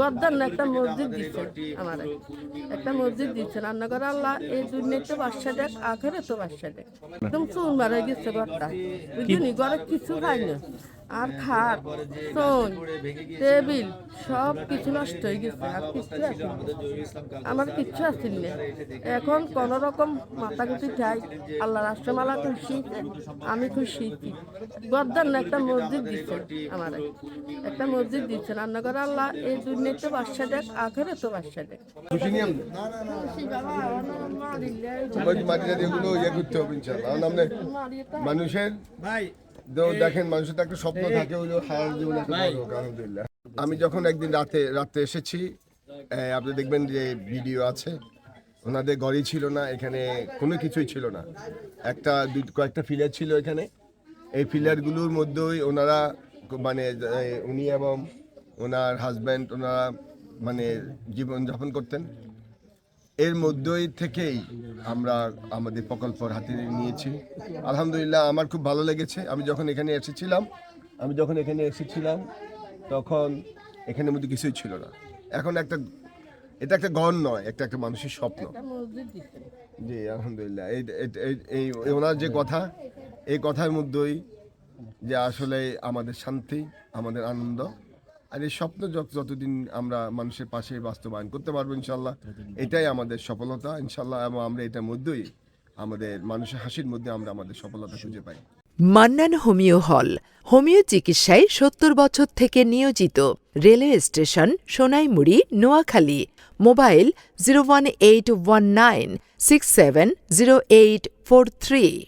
গদ্দার না একটা মসজিদ দিচ্ছে আমার। একটা মসজিদ দিচ্ছেন রান্না করে আল্লাহ এই দুর্নীতি বাসা দেখ আখেরে তো বাসা দেখ। একদম চুন মারা গেছে ঘরটা বুঝলি ঘরে কিছু খাই না। আর খাট চোন টেবিল সব কিছু নষ্ট হয়ে গেছে আর কিচ্ছু আছে আমার কিচ্ছু আছে না এখন কোন রকম মাথা গুটি যাই আল্লাহ রাষ্ট্রমালা খুশি আমি খুশি গদ্দার না একটা মসজিদ দিচ্ছে আমার একটা মসজিদ দিচ্ছে রান্না করে আল্লাহ এই দুর্নীতি বাসা দেখ আখেরে তো বাসা দেখ খুশি নিয়ে ইয়ে করতে হবে ইনশাল্লাহ মানুষের তো দেখেন মানুষের তো একটা স্বপ্ন থাকে হলো হায়ার জীবনে একটা বড় হোক, আলহামদুলিল্লাহ আমি যখন একদিন রাতে রাতে এসেছি আপনি দেখবেন যে ভিডিও আছে ওনাদের গড়ি ছিল না এখানে কোনো কিছুই ছিল না। একটা দুই কয়েকটা ফিলার ছিল এখানে। এই ফিলারগুলোর মধ্যেই ওনারা মানে উনি এবং ওনার হাজব্যান্ড ওনারা মানে জীবনযাপন করতেন। এর মধ্যেই থেকেই আমরা আমাদের প্রকল্প হাতে নিয়েছি। আলহামদুলিল্লাহ আমার খুব ভালো লেগেছে। আমি যখন এখানে এসেছিলাম আমি যখন এখানে এসেছিলাম তখন এখানের মধ্যে কিছুই ছিল না। এখন একটা এটা একটা গণ নয় একটা একটা মানুষের স্বপ্ন। জি আলহামদুলিল্লাহ। এই এই ওনার যে কথা এই কথার মধ্যেই যে আসলে আমাদের শান্তি আমাদের আনন্দ আর এই স্বপ্ন যত- যতদিন আমরা মানুষের পাশে বাস্তবায়ন করতে পারব ইনশাল্লাহ এটাই আমাদের সফলতা ইনশাল্লাহ এবং আমরা এটার মধ্যেই আমাদের মানুষের হাসির মধ্যে আমরা আমাদের সফলতা খুঁজে পাই। মান্নান হোমিও হল হোমিও চিকিৎসায় সত্তর বছর থেকে নিয়োজিত। Railway station Sonaimuri Noakhali. Mobile zero one eight one nine six seven zero eight four three.